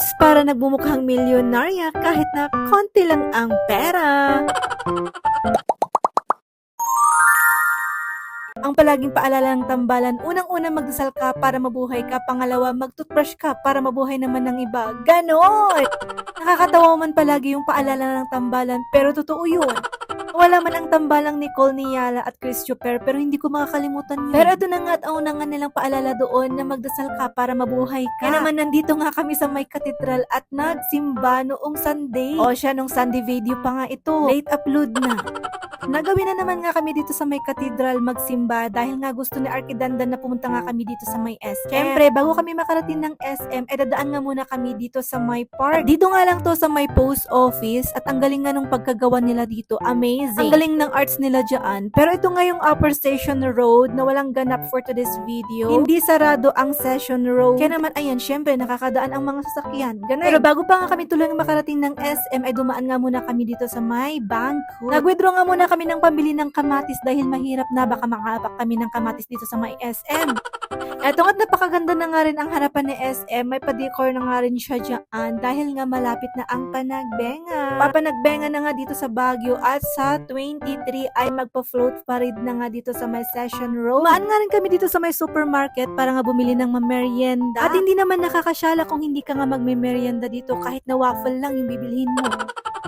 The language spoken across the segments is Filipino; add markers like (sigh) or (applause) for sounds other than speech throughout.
tips para nagbumukhang milyonarya kahit na konti lang ang pera. Ang palaging paalala ng tambalan, unang-una magdasal ka para mabuhay ka, pangalawa mag-toothbrush ka para mabuhay naman ng iba. Ganon! Nakakatawa man palagi yung paalala ng tambalan, pero totoo yun. Wala man ang tambalang Nicole Niala at Chris Chuper, pero hindi ko makakalimutan yun. Pero ito na nga at ang una nga nilang paalala doon na magdasal ka para mabuhay ka. Kaya naman nandito nga kami sa may katedral at nagsimba noong Sunday. O siya, nung Sunday video pa nga ito. Late upload na. (laughs) Nagawin na naman nga kami dito sa may katedral magsimba dahil nga gusto ni Arkidandan na pumunta nga kami dito sa may SM. Siyempre, bago kami makarating ng SM, eh dadaan nga muna kami dito sa may park. Dito nga lang to sa may post office at ang galing nga nung pagkagawa nila dito. Amazing. Ang galing ng arts nila dyan. Pero ito nga yung upper station road na walang ganap for today's video. Hindi sarado ang session road. Kaya naman, ayan, syempre, nakakadaan ang mga sasakyan. Ganun. Pero bago pa nga kami tuloy makarating ng SM, ay dumaan nga muna kami dito sa may bangko. Nag-withdraw nga muna kami ng pambili ng kamatis dahil mahirap na baka makahapak kami ng kamatis dito sa may SM. Eto nga't napakaganda na nga rin ang harapan ni SM. May pa-decor na nga rin siya dyan dahil nga malapit na ang panagbenga. Papanagbenga na nga dito sa Baguio at sa 23 ay magpa-float parade na nga dito sa may Session Road. Maan nga rin kami dito sa may supermarket para nga bumili ng mamerienda. At hindi naman nakakasyala kung hindi ka nga magme-merienda dito kahit na waffle lang yung bibilhin mo.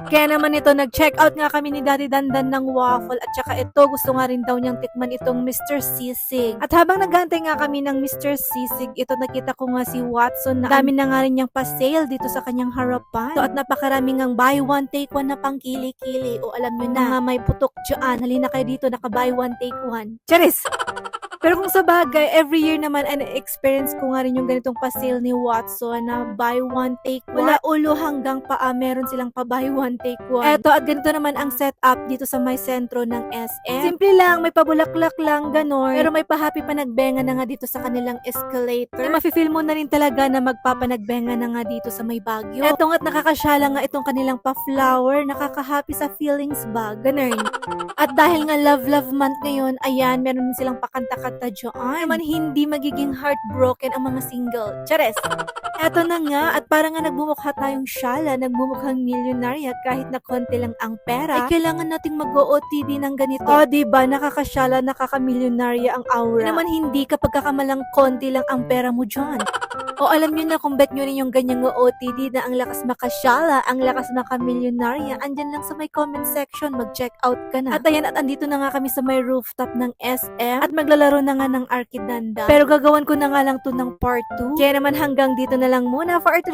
Kaya naman ito, nag-check out nga kami ni Daddy Dandan ng waffle at saka ito, gusto nga rin daw niyang tikman itong Mr. Sisig. At habang naghantay nga kami ng Mr. Sisig, ito nakita ko nga si Watson na dami na nga rin niyang pa-sale dito sa kanyang harapan. So, at napakarami ngang buy one, take one na pang kili-kili. O alam nyo na, nga may putok dyan. Halina kayo dito, naka-buy one, take one. Charis! (laughs) Pero kung sa bagay, every year naman ay na-experience ko nga rin yung ganitong pa-sale ni Watson na buy one, take one. Wala ulo hanggang paa, meron silang pa buy one, take one. Eto, at ganito naman ang setup dito sa may sentro ng SM. Simple lang, may pabulaklak lang, ganon. Pero may pa-happy panagbenga na nga dito sa kanilang escalator. Na mafe-feel mo na rin talaga na magpapanagbenga na nga dito sa may Baguio. Eto nga't nakakasyala nga itong kanilang pa-flower, nakaka-happy sa feelings ba, ganon. At dahil nga love love month ngayon, ayan, meron silang pakanta-kanta dyan. Naman hindi magiging heartbroken ang mga single. Chares! Eto na nga, at para nga nagbumukha tayong syala, nagbumukhang milyonarya kahit na konti lang ang pera, ay kailangan nating mag-OOTD ng ganito. O, diba, nakakasyala, nakakamilyonarya ang aura. Naman hindi kapag kakamalang konti lang ang pera mo dyan. O alam nyo na kung bet nyo rin yung ganyang OOTD na ang lakas makasyala, ang lakas makamilyonarya, andyan lang sa may comment section, mag-check out ka na. At ayan, at andito na nga kami sa may rooftop ng SM at maglalaro na nga ng Arkidanda. Pero gagawan ko na nga lang to ng part 2. Kaya naman hanggang dito na lang muna for today's